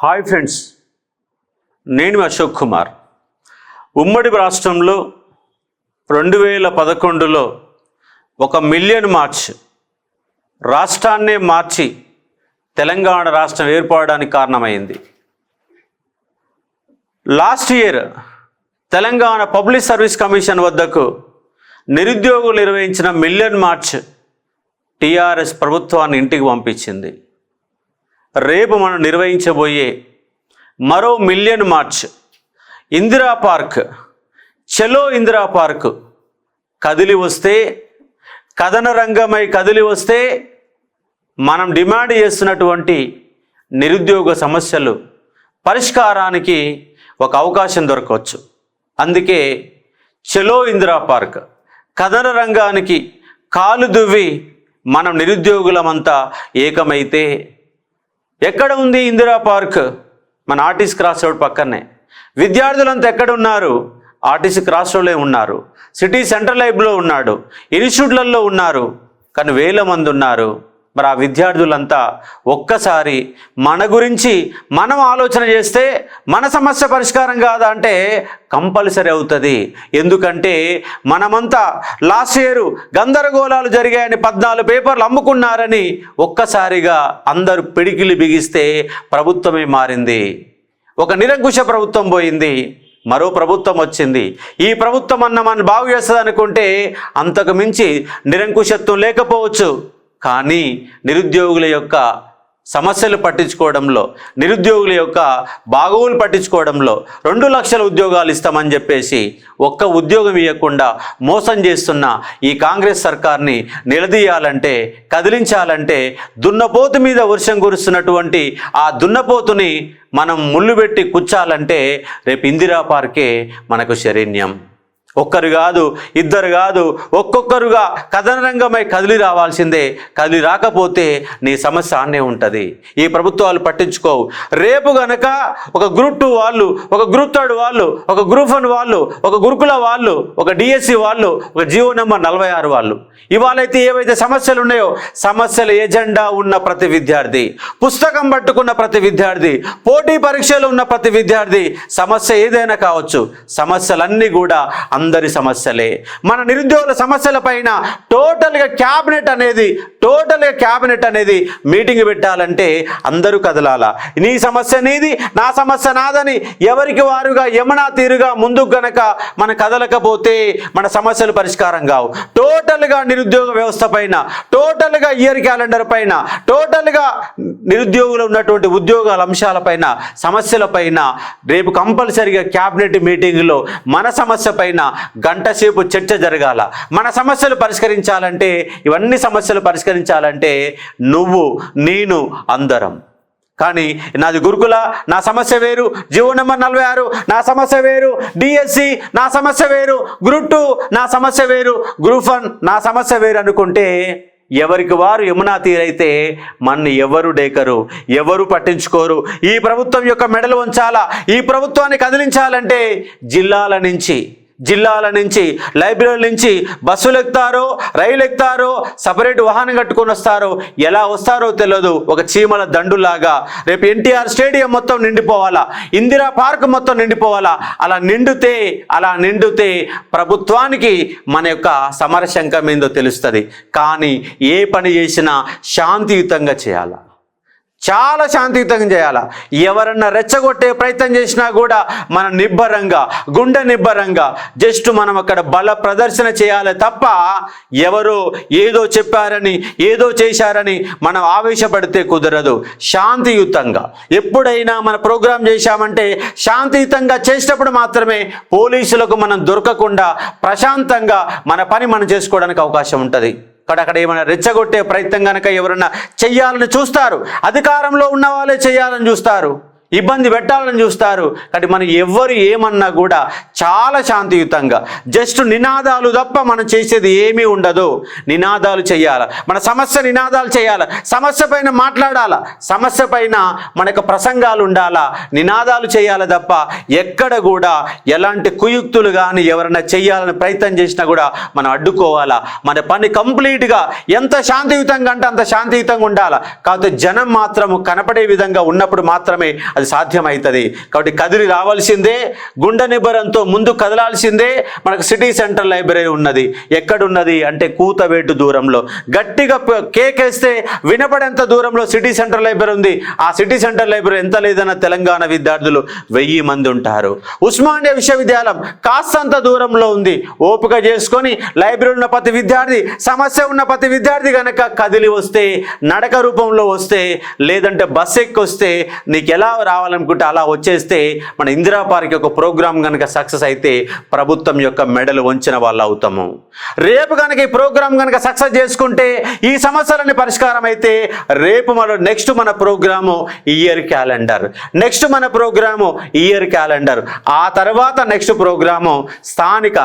Hi friends నేను అశోక్ కుమార్. ఉమ్మడి రాష్ట్రంలో రెండు వేల పదకొండులో ఒక మిలియన్ మార్చ్ రాష్ట్రాన్నే మార్చి తెలంగాణ రాష్ట్రం ఏర్పడడానికి కారణమైంది. Last year Telangana public service commission వద్దకు నిరుద్యోగులు నిర్వహించిన మిలియన్ మార్చ్ టీఆర్ఎస్ ప్రభుత్వాన్ని ఇంటికి పంపించింది. రేపు మనం నిర్వహించబోయే మరో మిలియన్ మార్చ్. ఇందిరా పార్క్. చలో ఇందిరా పార్క్. కదిలి వస్తే కథన రంగమై కదిలి వస్తే మనం డిమాండ్ చేస్తున్నటువంటి నిరుద్యోగ సమస్యలు పరిష్కారానికి ఒక అవకాశం దొరకవచ్చు. అందుకే చలో ఇందిరా పార్క్. కథన రంగానికి కాలు దువ్వి మనం నిరుద్యోగులమంతా ఏకమైతే ఎక్కడ ఉంది ఇందిరా పార్క్? మన ఆర్టీసీ క్రాస్ రోడ్ పక్కనే. విద్యార్థులంతా ఎక్కడ ఉన్నారు ఆర్టీసీ క్రాస్ రోడ్లే ఉన్నారు. సిటీ సెంట్రల్ లైబ్లో ఉన్నాడు. ఇన్స్టిట్యూట్లలో ఉన్నారు. కానీ వేల మంది ఉన్నారు. మరి ఆ విద్యార్థులంతా ఒక్కసారి మన గురించి మనం ఆలోచన చేస్తే మన సమస్య పరిష్కారం కాదా అంటే కంపల్సరీ అవుతుంది. ఎందుకంటే మనమంతా లాస్ట్ ఇయర్ గందరగోళాలు జరిగాయని పద్నాలుగు పేపర్లు అమ్ముకున్నారని ఒక్కసారిగా అందరూ పిడికిలి బిగిస్తే ప్రభుత్వమే మారింది. ఒక నిరంకుశ ప్రభుత్వం పోయింది. మరో ప్రభుత్వం వచ్చింది. ఈ ప్రభుత్వం అన్న మనం బాగు చేస్తుంది అనుకుంటే అంతకు మించి నిరంకుశత్వం లేకపోవచ్చు. కానీ నిరుద్యోగుల యొక్క సమస్యలు పట్టించుకోవడంలో నిరుద్యోగుల యొక్క బాగోగులు పట్టించుకోవడంలో రెండు లక్షల ఉద్యోగాలు ఇస్తామని చెప్పేసి ఒక్క ఉద్యోగం ఇవ్వకుండా మోసం చేస్తున్న ఈ కాంగ్రెస్ సర్కార్ని నిలదీయాలంటే కదిలించాలంటే దున్నపోతు మీద వర్షం కురుస్తున్నటువంటి ఆ దున్నపోతుని మనం ముళ్ళు పెట్టి కూర్చాలంటే రేపు ఇందిరా పార్కే మనకు శరణ్యం. ఒక్కరు కాదు ఇద్దరు కాదు ఒక్కొక్కరుగా కథనరంగమై కదిలి రావాల్సిందే. కదిలి రాకపోతే నీ సమస్య అన్నే ఉంటుంది. ఈ ప్రభుత్వాలు పట్టించుకోవు. రేపు గనక ఒక గ్రూప్ టూ వాళ్ళు ఒక గ్రూప్ థర్డ్ వాళ్ళు ఒక గ్రూప్ వన్ వాళ్ళు ఒక గురుకుల వాళ్ళు ఒక డిఎస్సి వాళ్ళు ఒక జియో నెంబర్ నలభై ఆరు వాళ్ళు ఇవాళైతే ఏవైతే సమస్యలు ఉన్నాయో సమస్యల ఎజెండా ఉన్న ప్రతి విద్యార్థి పుస్తకం పట్టుకున్న ప్రతి విద్యార్థి పోటీ పరీక్షలు ఉన్న ప్రతి విద్యార్థి సమస్య ఏదైనా కావచ్చు సమస్యలన్నీ కూడా అందరి సమస్యలే. మన నిరుద్యోగుల సమస్యల పైన టోటల్గా క్యాబినెట్ అనేది టోటల్గా క్యాబినెట్ అనేది మీటింగ్ పెట్టాలంటే అందరూ కదలాల. నీ సమస్య నీది నా సమస్య నాదని ఎవరికి వారుగా యమునా తీరుగా ముందుకు గనక మన కదలకపోతే మన సమస్యలు పరిష్కారం కావు. టోటల్గా నిరుద్యోగ వ్యవస్థ పైన టోటల్గా ఇయర్ క్యాలెండర్ పైన టోటల్గా నిరుద్యోగులు ఉన్నటువంటి ఉద్యోగాల అంశాలపైన సమస్యలపైన రేపు కంపల్సరిగా క్యాబినెట్ మీటింగ్లో మన సమస్య పైన గంట సేపు చర్చ జరగాల. మన సమస్యలు పరిష్కరించాలంటే ఇవన్నీ సమస్యలు పరిష్కరించాలంటే నువ్వు నేను అందరం. కానీ నాది గురుకుల నా సమస్య వేరు జీవో నెంబర్ నలభై ఆరు నా సమస్య వేరు డిఎస్సి నా సమస్య వేరు గ్రూప్ టూ నా సమస్య వేరు గ్రూప్ వన్ నా సమస్య వేరు అనుకుంటే ఎవరికి వారు యమునా తీరైతే మన ఎవరు డేకరు ఎవరు పట్టించుకోరు ఈ ప్రభుత్వం యొక్క మెడలు ఉంచాలా ఈ ప్రభుత్వాన్ని కదిలించాలంటే జిల్లాల నుంచి జిల్లాల నుంచి లైబ్రరీ నుంచి బస్సులు ఎక్కుతారో రైలు ఎక్కుతారో సపరేట్ వాహనం కట్టుకొని వస్తారో ఎలా వస్తారో తెలియదు ఒక చీమల దండులాగా. రేపు ఎన్టీఆర్ స్టేడియం మొత్తం నిండిపోవాలా? ఇందిరా పార్క్ మొత్తం నిండిపోవాలా? అలా నిండితే అలా నిండితే ప్రభుత్వానికి మన యొక్క సమరశంకం ఏందో తెలుస్తుంది. కానీ ఏ పని చేసినా శాంతియుతంగా చేయాలా? చాలా శాంతియుతంగా చేయాలి? ఎవరన్నా రెచ్చగొట్టే ప్రయత్నం చేసినా కూడా మనం నిబ్బరంగా గుండె నిబ్బరంగా జస్ట్ మనం అక్కడ బల ప్రదర్శన చేయాలి తప్ప ఎవరో ఏదో చెప్పారని ఏదో చేశారని మనం ఆవేశపడితే కుదరదు. శాంతియుతంగా. ఎప్పుడైనా మన ప్రోగ్రాం చేశామంటే శాంతియుతంగా చేసేటప్పుడు మాత్రమే పోలీసులకు మనం దొరకకుండా ప్రశాంతంగా మన పని మనం చేసుకోవడానికి అవకాశం ఉంటుంది. అక్కడ అక్కడ ఏమైనా రెచ్చగొట్టే ప్రయత్నం కనుక ఎవరన్నా చెయ్యాలని చూస్తారు? అధికారంలో ఉన్న వాళ్ళే చేయాలని చూస్తారు? ఇబ్బంది పెట్టాలని చూస్తారు. కానీ మనం ఎవ్వరు ఏమన్నా కూడా చాలా శాంతియుతంగా జస్ట్ నినాదాలు తప్ప మనం చేసేది ఏమీ ఉండదు. నినాదాలు చేయాలి. మన సమస్య నినాదాలు చేయాలి. సమస్య పైన మాట్లాడాలా. సమస్య పైన మనకు ప్రసంగాలు ఉండాలా. నినాదాలు చేయాలి తప్ప ఎక్కడ కూడా ఎలాంటి కుయుక్తులు కానీ ఎవరైనా చేయాలని ప్రయత్నం చేసినా కూడా మనం అడ్డుకోవాలా. మన పని కంప్లీట్గా ఎంత శాంతియుతంగా అంటే అంత శాంతియుతంగా ఉండాలా. కాకపోతే జనం మాత్రం కనపడే విధంగా ఉన్నప్పుడు మాత్రమే అది సాధ్యమవుతుంది కాబట్టి కదిలి రావాల్సిందే గుండె నిబరంతో ముందు కదలాల్సిందే మనకు సిటీ సెంటర్ లైబ్రరీ ఉన్నది. ఎక్కడున్నది అంటే కూతవేటు దూరంలో. గట్టిగా కేకేస్తే వినపడేంత దూరంలో సిటీ సెంటర్ లైబ్రరీ ఉంది. ఆ సిటీ సెంటర్ లైబ్రరీ ఎంత లేదన్న తెలంగాణ విద్యార్థులు వెయ్యి మంది ఉంటారు. ఉస్మానియా విశ్వవిద్యాలయం కాస్తంత దూరంలో ఉంది. ఓపిక చేసుకొని లైబ్రరీ ఉన్న ప్రతి విద్యార్థి సమస్య ఉన్న ప్రతి విద్యార్థి కనుక కదిలి వస్తే నడక రూపంలో వస్తే లేదంటే బస్ ఎక్కి వస్తే నీకు ఎలా రావాలనుకుంటే అలా వచ్చేస్తే మన ఇందిరా పార్క్ యొక్క ప్రోగ్రామ్ కనుక సక్సెస్ అయితే ప్రభుత్వం యొక్క మెడలు వంచిన వాళ్ళు అవుతాము. రేపు కనుక ఈ ప్రోగ్రామ్ కనుక సక్సెస్ చేసుకుంటే ఈ సమస్యలన్నీ పరిష్కారం అయితే రేపు మన నెక్స్ట్ మన ప్రోగ్రాము ఇయర్ క్యాలెండర్. నెక్స్ట్ మన ప్రోగ్రాము ఇయర్ క్యాలెండర్. ఆ తర్వాత నెక్స్ట్ ప్రోగ్రాము స్థానిక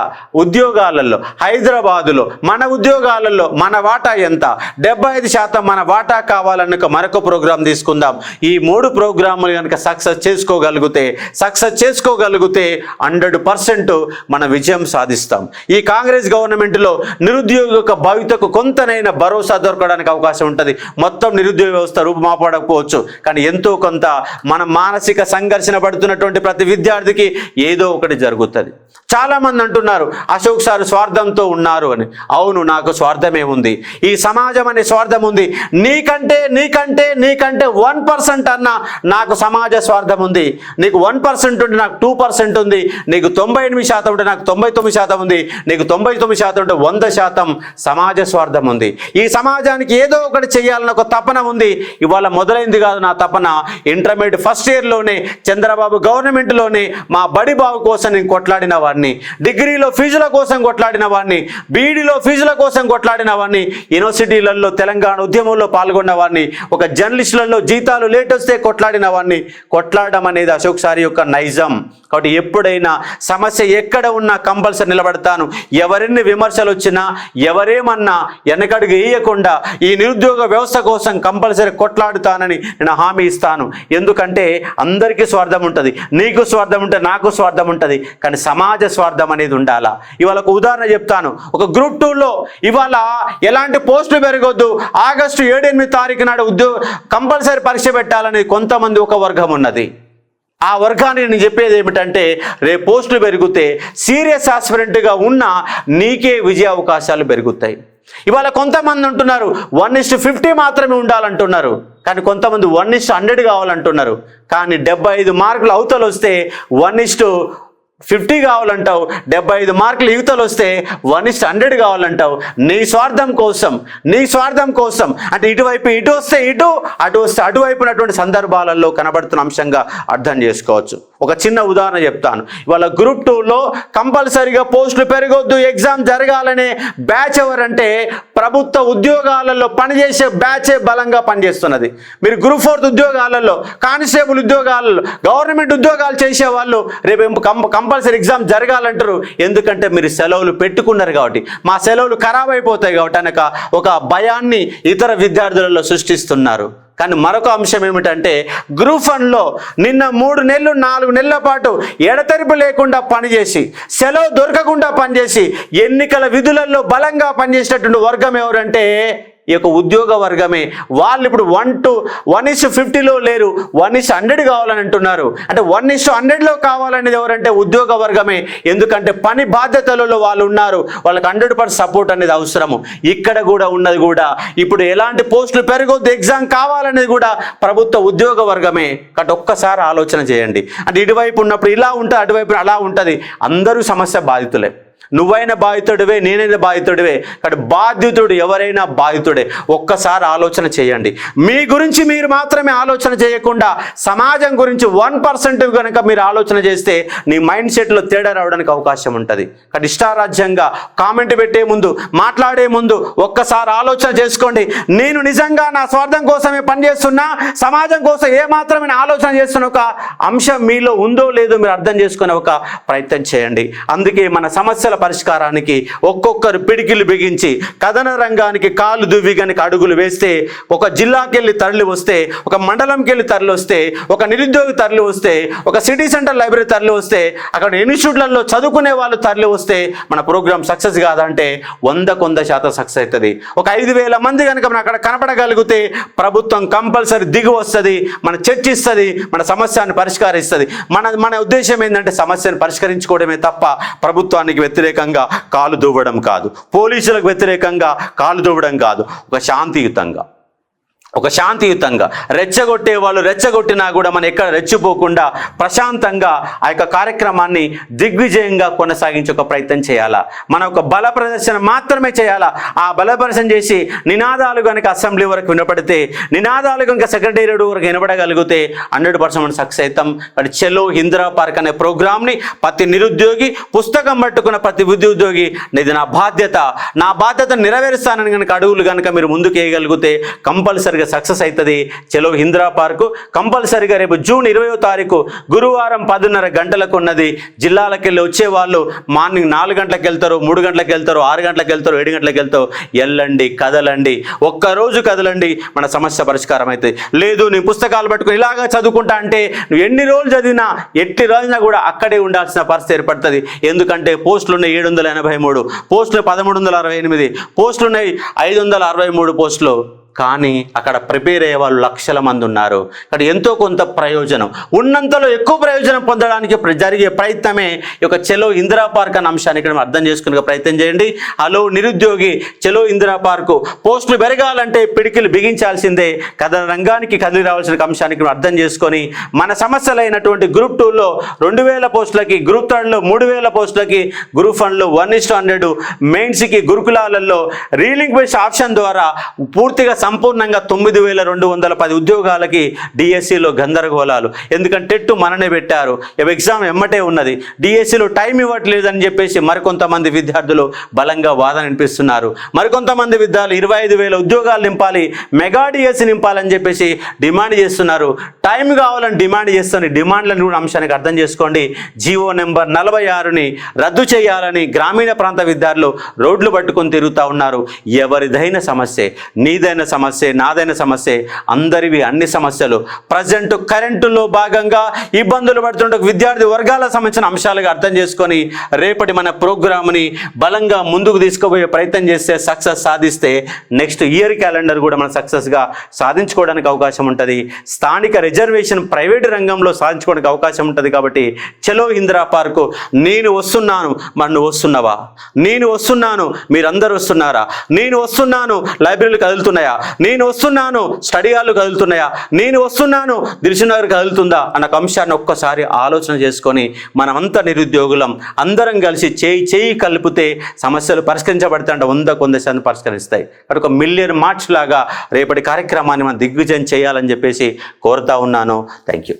ఉద్యోగాలలో హైదరాబాదులో మన ఉద్యోగాలలో మన వాటా ఎంత? డెబ్బై ఐదు శాతం మన వాటా కావాలన్న మరొక ప్రోగ్రాం తీసుకుందాం. ఈ మూడు ప్రోగ్రాములు కనుక సక్సెస్ చేసుకోగలిగితే సక్సెస్ చేసుకోగలిగితే హండ్రెడ్ పర్సెంట్ మన విజయం సాధిస్తాం. ఈ కాంగ్రెస్ గవర్నమెంట్లో నిరుద్యోగ యొక్క భవితకు కొంతనైనా భరోసా దొరకడానికి అవకాశం ఉంటుంది. మొత్తం నిరుద్యోగ వ్యవస్థ రూపుమాపడకపోవచ్చు. కానీ ఎంతో కొంత మన మానసిక సంఘర్షణ పడుతున్నటువంటి ప్రతి విద్యార్థికి ఏదో ఒకటి జరుగుతుంది. చాలా మంది అంటున్నారు అశోక్ సార్ స్వార్థంతో ఉన్నారు అని. అవును నాకు స్వార్థమే ఉంది. ఈ సమాజం అనే స్వార్థం ఉంది. నీకంటే నీకంటే నీకంటే వన్ పర్సెంట్ అన్న నాకు సమా సమాజ స్వార్థం ఉంది. నీకు వన్ పర్సెంట్ ఉంటే నాకు టూ పర్సెంట్ ఉంది. నీకు తొంభై ఎనిమిది శాతం ఉంటే నాకు తొంభై తొమ్మిది శాతం ఉంది. నీకు తొంభై తొమ్మిది శాతం ఉంటే వంద శాతం సమాజ స్వార్థం ఉంది. ఈ సమాజానికి ఏదో ఒకటి చేయాలని ఒక తపన ఉంది. ఇవాళ మొదలైంది కాదు నా తపన. ఇంటర్మీడియట్ ఫస్ట్ ఇయర్లోనే చంద్రబాబు గవర్నమెంట్లోనే మా బడి బాబు కోసం నేను కొట్లాడిన వాడిని. డిగ్రీలో ఫీజుల కోసం కొట్లాడిన వాడిని. బీడీలో ఫీజుల కోసం కొట్లాడిన వాడిని. యూనివర్సిటీలలో తెలంగాణ ఉద్యమంలో పాల్గొన్న వాడిని. ఒక జర్నలిస్టులలో జీతాలు లేట్ వస్తే కొట్లాడిన వాడిని. కొట్లాడడం అనేది అశోక్ సారి యొక్క నైజం. కాబట్టి ఎప్పుడైనా సమస్య ఎక్కడ ఉన్నా కంపల్సరీ నిలబడతాను. ఎవరిని విమర్శలు వచ్చినా ఎవరేమన్నా వెనకడుగు వేయకుండా ఈ నిరుద్యోగ వ్యవస్థ కోసం కంపల్సరీ కొట్లాడుతానని నేను హామీ ఇస్తాను. ఎందుకంటే అందరికీ స్వార్థం ఉంటుంది. నీకు స్వార్థం ఉంటే నాకు స్వార్థం ఉంటుంది. కానీ సమాజ స్వార్థం అనేది ఉండాలా. ఇవాళ ఒక ఉదాహరణ చెప్తాను. ఒక గ్రూప్ టూలో ఇవాళ ఎలాంటి పోస్టులు పెరగొద్దు. ఆగస్టు ఏడెనిమిది తారీఖు నాడు ఉద్యోగ కంపల్సరీ పరీక్ష పెట్టాలని కొంతమంది ఒక వర్గం ఉన్నది. ఆ వర్గానికి నేను చెప్పేది ఏమిటంటే రేపు పోస్టులు పెరిగితే సీరియస్ ఆస్పిరెంట్గా ఉన్న నీకే విజయ అవకాశాలు పెరుగుతాయి. ఇవాళ కొంతమంది అంటున్నారు వన్ ఇస్ట్ ఫిఫ్టీ మాత్రమే ఉండాలంటున్నారు. కానీ కొంతమంది వన్ ఇస్ట్ హండ్రెడ్ కావాలంటున్నారు. కానీ డెబ్బై ఐదు మార్కులు అవతలు వస్తే వన్ ఇస్టు ఫిఫ్టీ కావాలంటావు డెబ్బై ఐదు మార్కులు యువతలు వస్తే వన్ ఇస్ట్ హండ్రెడ్ కావాలంటావు. నీ స్వార్థం కోసం నీ స్వార్థం కోసం అంటే ఇటువైపు ఇటు వస్తే ఇటు అటు వస్తే అటువైపు ఉన్నటువంటి సందర్భాలలో కనబడుతున్న అంశంగా అర్థం చేసుకోవచ్చు. ఒక చిన్న ఉదాహరణ చెప్తాను. ఇవాళ గ్రూప్ టూలో కంపల్సరీగా పోస్టులు పెరగొద్దు ఎగ్జామ్ జరగాలనే బ్యాచ్ ఎవరంటే ప్రభుత్వ ఉద్యోగాలలో పనిచేసే బ్యాచే బలంగా పనిచేస్తున్నది. మీరు గ్రూప్ ఫోర్త్ ఉద్యోగాలలో కానిస్టేబుల్ ఉద్యోగాలలో గవర్నమెంట్ ఉద్యోగాలు చేసే వాళ్ళు రేపు కంప కం కంపల్సరీ ఎగ్జామ్ జరగాలంటారు. ఎందుకంటే మీరు సెలవులు పెట్టుకున్నారు కాబట్టి. మా సెలవులు ఖరాబ్ అయిపోతాయి కాబట్టి అనక ఒక భయాన్ని ఇతర విద్యార్థులలో సృష్టిస్తున్నారు. కానీ మరొక అంశం ఏమిటంటే గ్రూప్ వన్లో నిన్న మూడు నెలలు నాలుగు నెలల పాటు ఎడతెరిపి లేకుండా పనిచేసి సెలవు దొరకకుండా పనిచేసి ఎన్నికల విధులలో బలంగా పనిచేసినటువంటి వర్గం ఎవరంటే ఈ యొక్క ఉద్యోగ వర్గమే. వాళ్ళు ఇప్పుడు వన్ టు వన్ ఇస్ ఫిఫ్టీలో లేరు. వన్ ఇస్ హండ్రెడ్ కావాలని అంటున్నారు. అంటే వన్ ఇస్ హండ్రెడ్లో కావాలనేది ఎవరంటే ఉద్యోగ వర్గమే. ఎందుకంటే పని బాధ్యతలలో వాళ్ళు ఉన్నారు. వాళ్ళకి హండ్రెడ్ పర్సెంట్ సపోర్ట్ అనేది అవసరము. ఇక్కడ కూడా ఉన్నది కూడా. ఇప్పుడు ఎలాంటి పోస్టులు పెరగొద్దు ఎగ్జామ్ కావాలనేది కూడా ప్రభుత్వ ఉద్యోగ వర్గమే. కాబట్టి ఒక్కసారి ఆలోచన చేయండి. అంటే ఇటువైపు ఉన్నప్పుడు ఇలా ఉంటుంది అటువైపు అలా ఉంటుంది. అందరూ సమస్య బాధితులే. నువ్వైనా బాధితుడివే నేనైనా బాధితుడివే. కానీ బాధితుడు ఎవరైనా బాధితుడే. ఒక్కసారి ఆలోచన చేయండి. మీ గురించి మీరు మాత్రమే ఆలోచన చేయకుండా సమాజం గురించి వన్ పర్సెంట్ కనుక మీరు ఆలోచన చేస్తే నీ మైండ్ సెట్లో తేడా రావడానికి అవకాశం ఉంటుంది. కానీ ఇష్టారాజ్యంగా కామెంట్ పెట్టే ముందు మాట్లాడే ముందు ఒక్కసారి ఆలోచన చేసుకోండి. నేను నిజంగా నా స్వార్థం కోసమే పనిచేస్తున్నా సమాజం కోసం ఏ మాత్రమే ఆలోచన చేస్తున్న ఒక అంశం మీలో ఉందో లేదో మీరు అర్థం చేసుకునే ఒక ప్రయత్నం చేయండి. అందుకే మన సమస్యల పరిష్కారానికి ఒక్కొక్కరు పిడికిలు బిగించి కథన రంగానికి కాలు దువ్వి కనుక అడుగులు వేస్తే ఒక జిల్లాకెళ్ళి తరలి వస్తే ఒక మండలంకెళ్ళి తరలి వస్తే ఒక నిరుద్యోగి తరలి వస్తే ఒక సిటీ సెంటర్ లైబ్రరీ తరలి వస్తే అక్కడ ఇన్స్టిట్యూట్లలో చదువుకునే వాళ్ళు తరలి వస్తే మన ప్రోగ్రామ్ సక్సెస్ కాదంటే వందకు వంద శాతం సక్సెస్ అవుతుంది. ఒక ఐదు వేల మంది కనుక మనం అక్కడ కనపడగలిగితే ప్రభుత్వం కంపల్సరీ దిగి వస్తుంది మన చర్చిస్తుంది మన సమస్యను పరిష్కరిస్తుంది. మన మన ఉద్దేశం ఏంటంటే సమస్యను పరిష్కరించుకోవడమే తప్ప ప్రభుత్వానికి వ్యతిరేకంగా కాలు దూవడం కాదు. పోలీసులకు వ్యతిరేకంగా కాలు దూవడం కాదు. ఒక శాంతియుతంగా. ఒక శాంతియుతంగా రెచ్చగొట్టే వాళ్ళు రెచ్చగొట్టినా కూడా మనం ఎక్కడ రెచ్చిపోకుండా ప్రశాంతంగా ఆ యొక్క కార్యక్రమాన్ని దిగ్విజయంగా కొనసాగించే ఒక ప్రయత్నం చేయాలా? మన ఒక బల ప్రదర్శన మాత్రమే చేయాలా? ఆ బల ప్రదర్శన చేసి నినాదాలు కనుక అసెంబ్లీ వరకు వినపడితే నినాదాలు కనుక సెక్రటేరియట్ వరకు వినపడగలిగితే హండ్రెడ్ పర్సెంట్ మనం సక్సెస్ అవుతాం. బట్ చెలో ఇందిరా పార్క్ అనే ప్రోగ్రామ్ని ప్రతి నిరుద్యోగి పుస్తకం పట్టుకున్న ప్రతి ఉద్యోగి ఇది నా బాధ్యత. నా బాధ్యత నెరవేరుస్తానని కనుక అడుగులు కనుక మీరు ముందుకు వేయగలిగితే కంపల్సరీ కంపల్సరిగా సక్సెస్ అవుతుంది. చెలో ఇందిరా పార్కు కంపల్సరిగా రేపు జూన్ ఇరవయో తారీఖు గురువారం పదిన్నర గంటలకు ఉన్నది జిల్లాలకు వెళ్ళి వచ్చే వాళ్ళు మార్నింగ్ నాలుగు గంటలకు వెళ్తారు మూడు గంటలకు వెళ్తారు ఆరు గంటలకు వెళ్తారు ఏడు గంటలకు వెళ్తారు వెళ్ళండి కదలండి. ఒక్కరోజు కదలండి మన సమస్య పరిష్కారం అవుతుంది లేదు నీ పుస్తకాలు పట్టుకుని ఇలాగా చదువుకుంటా అంటే నువ్వు ఎన్ని రోజులు చదివినా ఎట్టి రోజున కూడా అక్కడే ఉండాల్సిన పరిస్థితి ఏర్పడుతుంది. ఎందుకంటే పోస్టులు ఉన్నాయి ఏడు వందల ఎనభై మూడు పోస్టులు పదమూడు వందల అరవై ఎనిమిది పోస్టులు ఉన్నాయి ఐదు వందల అరవై మూడు పోస్టులు. కానీ అక్కడ ప్రిపేర్ అయ్యే వాళ్ళు లక్షల మంది ఉన్నారు. ఇక్కడ ఎంతో కొంత ప్రయోజనం. ఉన్నంతలో ఎక్కువ ప్రయోజనం పొందడానికి జరిగే ప్రయత్నమే ఈ యొక్క చెలో ఇందిరా పార్క్ అనే అంశాన్ని ఇక్కడ అర్థం చేసుకునే ప్రయత్నం చేయండి. హలో నిరుద్యోగి చెలో ఇందిరా పార్కు. పోస్టులు పెరగాలంటే పిడికిలు బిగించాల్సిందే. కథ రంగానికి కదిలి రావాల్సిన అంశానికి అర్థం చేసుకొని మన సమస్యలైనటువంటి గ్రూప్ టూలో రెండు వేల పోస్టులకి గ్రూప్ థర్డ్లో మూడు వేల పోస్టులకి గ్రూప్ వన్లో వన్ ఇస్ హండ్రెడ్ మెయిన్స్కి గురుకులాలలో రీలింగ్ బెస్ట్ ఆప్షన్ ద్వారా పూర్తిగా సంపూర్ణంగా తొమ్మిది వేల రెండు వందల పది ఉద్యోగాలకి డిఎస్సిలో గందరగోళాలు. ఎందుకంటే టెట్టు మననే పెట్టారు. ఎగ్జామ్ ఎమ్మటే ఉన్నది. డిఎస్సిలో టైం ఇవ్వట్లేదని చెప్పేసి మరికొంతమంది విద్యార్థులు బలంగా వాదన వినిపిస్తున్నారు. మరికొంతమంది విద్యార్థులు ఇరవై ఐదు వేల ఉద్యోగాలు నింపాలి మెగా డిఎస్సి నింపాలని చెప్పేసి డిమాండ్ చేస్తున్నారు. టైం కావాలని డిమాండ్ చేస్తుంది డిమాండ్లను కూడా అంశానికి అర్థం చేసుకోండి. జీవో నెంబర్ నలభై ఆరుని రద్దు చేయాలని గ్రామీణ ప్రాంత విద్యార్థులు రోడ్లు పట్టుకొని తిరుగుతూ ఉన్నారు. ఎవరిదైన సమస్య. నీదైన సమస్య నాదైన సమస్య అందరివి అన్ని సమస్యలు. ప్రజెంట్ కరెంటులో భాగంగా ఇబ్బందులు పడుతుంటే విద్యార్థి వర్గాల సంబంధించిన అంశాలుగా అర్థం చేసుకొని రేపటి మన ప్రోగ్రామ్ని బలంగా ముందుకు తీసుకుపోయే ప్రయత్నం చేస్తే సక్సెస్ సాధిస్తే నెక్స్ట్ ఇయర్ క్యాలెండర్ కూడా మనం సక్సెస్గా సాధించుకోవడానికి అవకాశం ఉంటుంది. స్థానిక రిజర్వేషన్ ప్రైవేట్ రంగంలో సాధించుకోవడానికి అవకాశం ఉంటుంది కాబట్టి చలో ఇందిరా పార్కు నేను వస్తున్నాను మన్ను వస్తున్నావా? నేను వస్తున్నాను మీరందరూ వస్తున్నారా? నేను వస్తున్నాను లైబ్రరీలు కదులుతున్నాయా? నేను వస్తున్నాను స్టడీ కదులుతున్నాయా? నేను వస్తున్నాను దిల్సునగర్ కదులుతుందా? అన్న ఒక అంశాన్ని ఒక్కసారి ఆలోచన చేసుకొని మనమంతా నిరుద్యోగులం అందరం కలిసి చేయి చేయి కలిపితే సమస్యలు పరిష్కరించబడుతుంటే వంద కొంద శాతం పరిష్కరిస్తాయి. కనుక మిలియన్ మార్చ్ లాగా రేపటి కార్యక్రమాన్ని మనం దిగ్విజయం చేయాలని చెప్పేసి కోరుతా ఉన్నాను. Thank you